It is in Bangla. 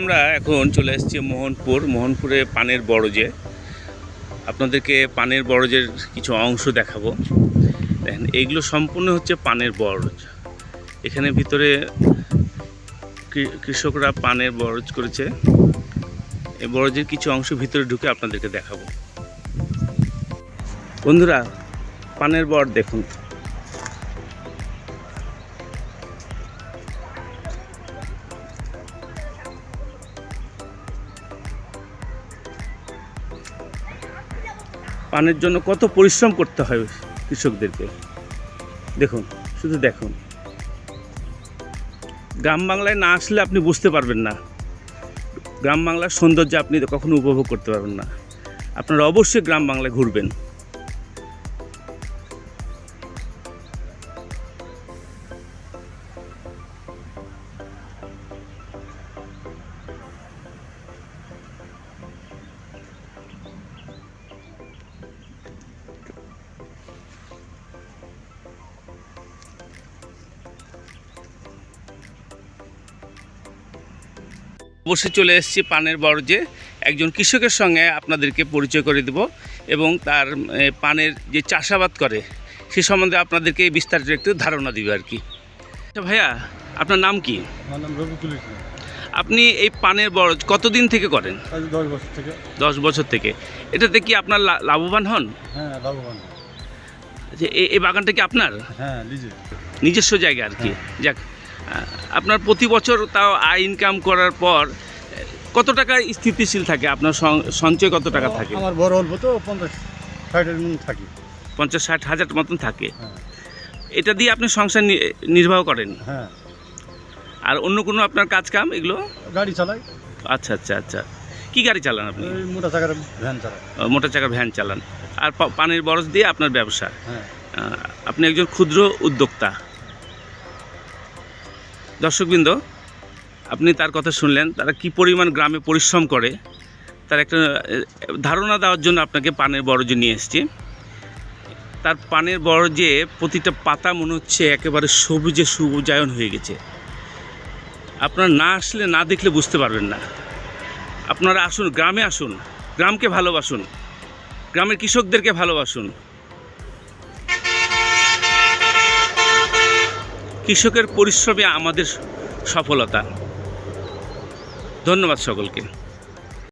আমরা এখন চলে এসেছি মোহনপুর। মোহনপুরে পানের বরজে। আপনাদেরকে পানের বরজের কিছু অংশ দেখাবো। দেখেন এইগুলো সম্পূর্ণ হচ্ছে পানের বরজ। এখানে ভিতরে কৃষকরা পানের বরজ করেছে। এই বরজের কিছু অংশ ভিতরে ঢুকে আপনাদেরকে দেখাবো। বন্ধুরা, পানের বর দেখুন। পানের জন্য কত পরিশ্রম করতে হয় কৃষকদেরকে। দেখুন, শুধু দেখুন। গ্রাম বাংলায় না আসলে আপনি বুঝতে পারবেন না। গ্রাম বাংলার সৌন্দর্য আপনি কখনো উপভোগ করতে পারবেন না। আপনারা অবশ্যই গ্রাম বাংলায় ঘুরবেন। অবশ্যই চলে এসেছি পানের বরজে একজন কৃষকের সঙ্গে আপনাদেরকে পরিচয় করে দেব এবং তার পানের যে চাষাবাদ করে সে সম্বন্ধে আপনাদেরকে এই বিস্তারিত একটু ধারণা দিবে আর কি। আচ্ছা ভাইয়া আপনার নাম কি? আপনি এই পানের বরজ কতদিন থেকে করেন? দশ বছর থেকে। দশ বছর থেকে। এটাতে কি আপনার লাভবান হন? হ্যাঁ লাভবান। এই বাগানটা কি আপনার? হ্যাঁ নিজস্ব জায়গা আর কি। যাক আহ, আপনার প্রতি বছর তাও আয় ইনকাম করার পর কত টাকা স্থিতিশীল থাকে? আপনার সঞ্চয় কত টাকা থাকে? আমার বড় অল্প তো পঞ্চাশ ষাটের থাকি। পঞ্চাশ ষাট হাজার মতন থাকে। হ্যাঁ। এটা দিয়ে আপনি সংসার নির্বাহ করেন? হ্যাঁ। আর অন্য কোনো আপনার কাজ কাম এগুলো? গাড়ি চালাই। আচ্ছা আচ্ছা আচ্ছা। কি গাড়ি চালান আপনি? মোটা চাকার ভ্যান চালাই। আহ, মোটর চাকার ভ্যান চালান। আর পানির বরজ দিয়ে আপনার ব্যবসা। হ্যাঁ। আপনি একজন ক্ষুদ্র উদ্যোক্তা। দর্শকবৃন্দ, আপনি তার কথা শুনলেন, তারা কি পরিমাণ গ্রামে পরিশ্রম করে, তার একটা ধারণা দেওয়ার জন্য আপনাকে পানের বরজে নিয়ে এসেছি। তার পানের বরজে প্রতিটা পাতা মনে হচ্ছে একেবারে সবুজে সবুজায়ন হয়ে গেছে। আপনারা না আসলে না দেখলে বুঝতে পারবেন না। আপনারা আসুন, গ্রামে আসুন, গ্রামকে ভালোবাসুন, গ্রামের কৃষকদেরকে ভালোবাসুন। কৃষকের পরিশ্রমে আমাদের সফলতা। ধন্যবাদ সকলকে।